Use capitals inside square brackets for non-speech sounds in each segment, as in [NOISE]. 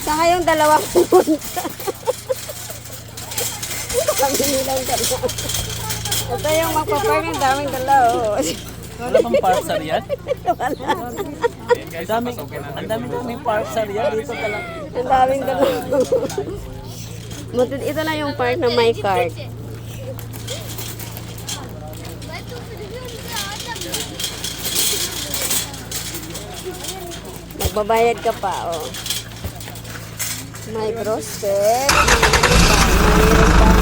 Sa kayong dalawa pumunta. Kami nilang dalawa. Ito yung magpapark ng daming dalawa. oh. Wala bang park sa Riyadh? Wala. Ang daming, ang daming daming park sa Riyadh. Dito ka lang. Ang daming dalawa. Ito na yung park na may card. Magbabayad ka pa, oh. May grocery. Mayroon pang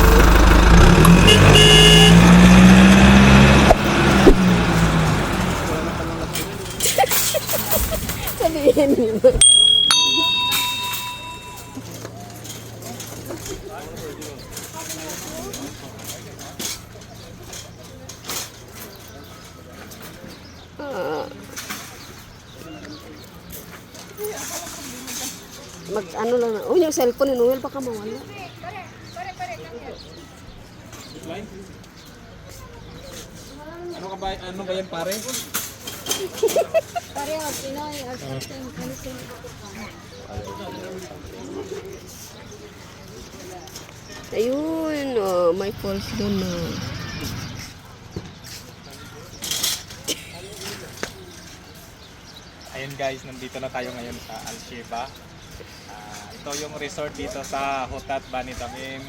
Sabihin mo. Mag ano lang na. Oh, yung cellphone ni Noel baka mawala. Ano ka ba, ano ba yan pare? Ayun, oh, may falls doon na. Ayun guys, nandito na tayo ngayon sa Al Sheba. Ah, ito yung resort dito sa Hutat Bani Tamim.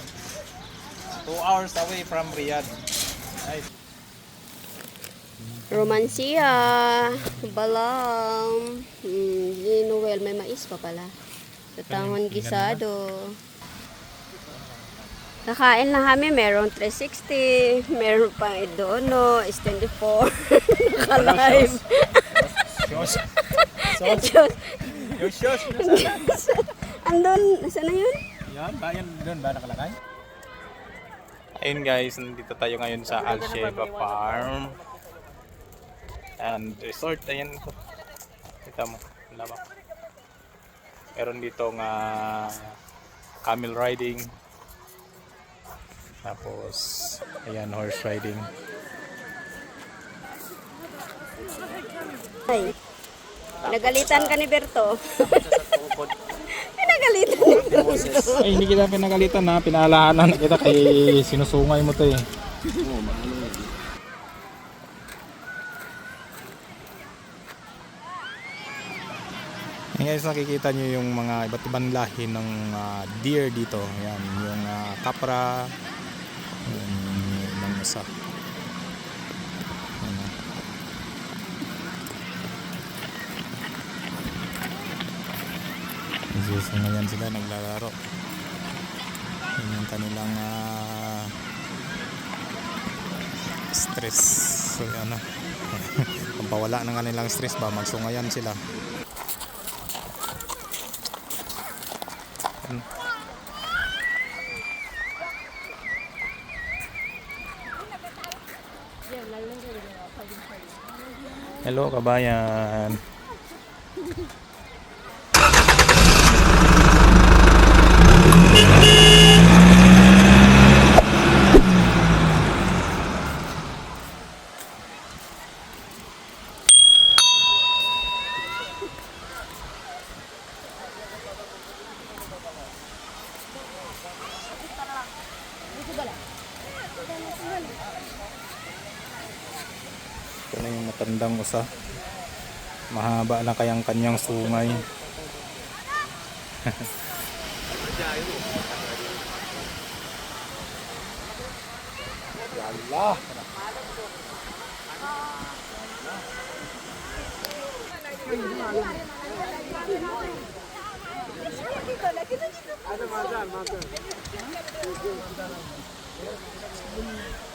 2 hours away from Riyadh. Nice. Romancia, balam, hmm, di Noel, may mais pa pala. Sa tangon gisado. Kakain lang kami, meron 360, meron pang Edono, is [LAUGHS] 24, naka-live. Shosh. Diyos, Yung shosh. andun, nasa na yun? Yan, ba yan doon ba nakalagay? Ayun guys, nandito tayo ngayon sa Al Sheba Farm. And resort, ayan ito. Kita mo, lama. Meron dito nga camel riding. Tapos, ayan, horse riding. Ay, nagalitan ka ni Berto. [LAUGHS] Pinagalitan ni Berto. Ay, hindi kita pinagalitan na, pinaalaanan kita kay sinusungay mo to eh. Yan guys, nakikita nyo yung mga iba't ibang lahi ng ah, deer dito. Yan, yung ah, kapra, yung ibang isa. Yan, Nagsisungayan sila, naglalaro. Yun yung kanilang ah, stress. So, ano, [LAUGHS] pampawala ng kanilang stress ba, magsungayan sila. Yan. Hello kabayan. Ito na yung matandang usa. Mahaba na kayang kanyang sungay.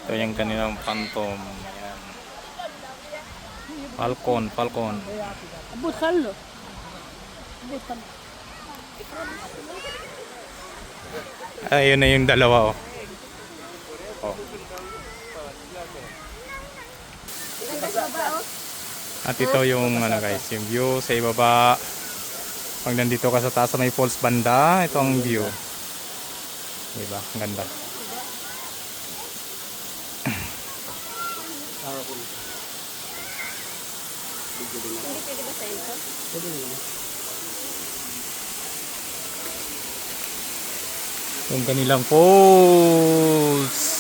Ito yung kanilang phantom. Falcon, falcon. Abot halo. Ayun na yung dalawa oh. oh. At ito yung ano guys, yung view sa ibaba. Pag nandito ka sa taas may falls banda, ito ang view. Diba? Ang ganda. Pwede na. Hindi pwede ba sa ito? Pwede na. Yung kanilang poles.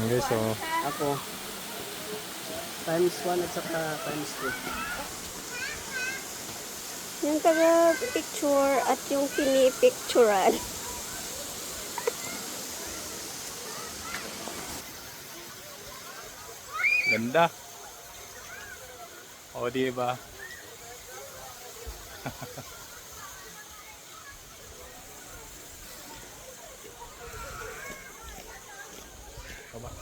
Okay, so Ako. Times 1 at saka times 2. Yung taga-picture at yung pinipicturean. Ganda. O, [LAUGHS] 好吧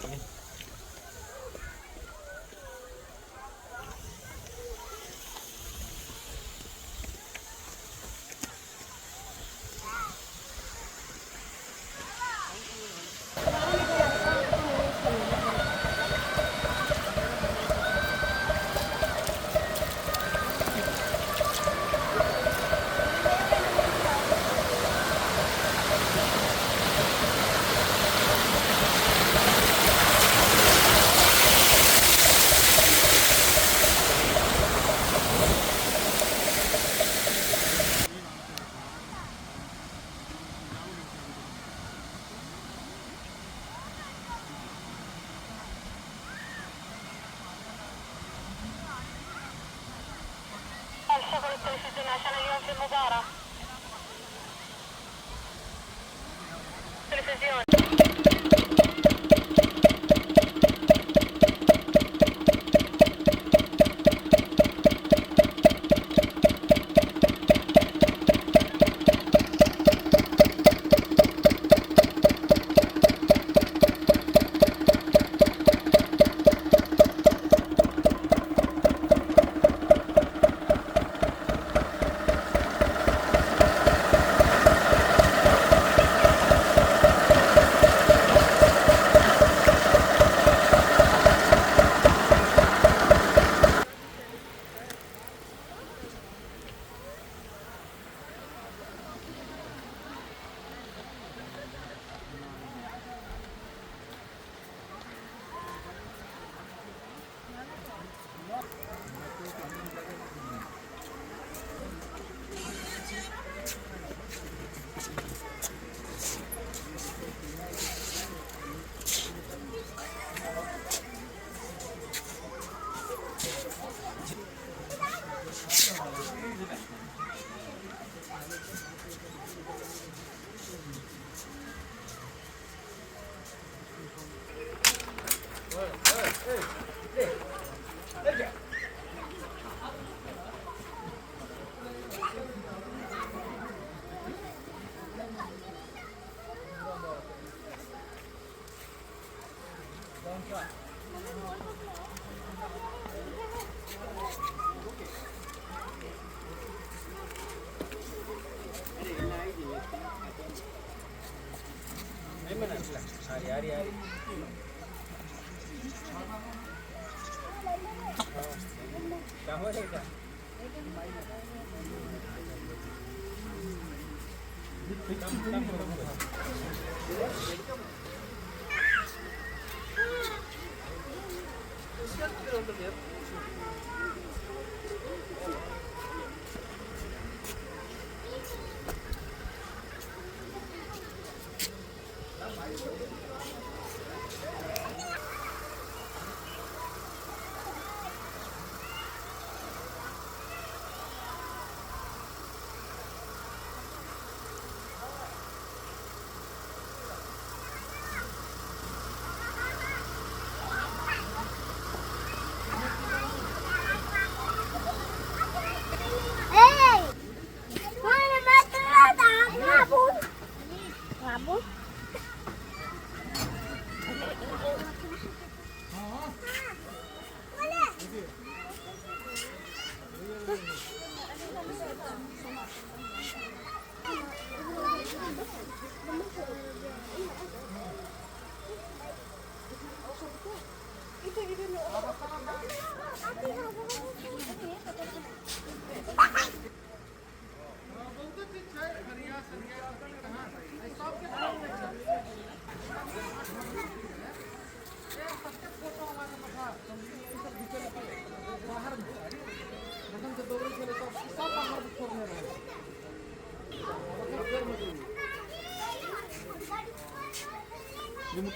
National United Mubarak. Precisione. Kami. Hey!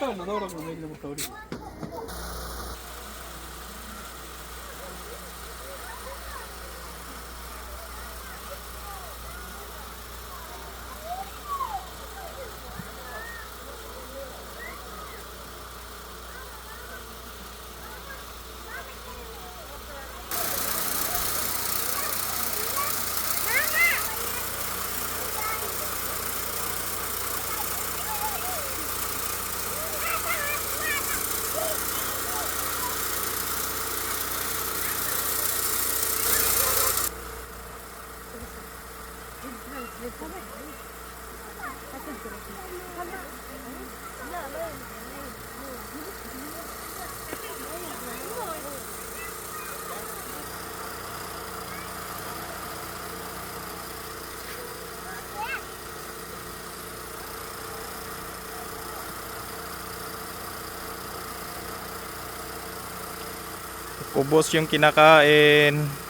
മുട്ട വേണ്ട അതോടൊപ്പം മുട്ട ഓടിക്കും Ubos yung kinakain.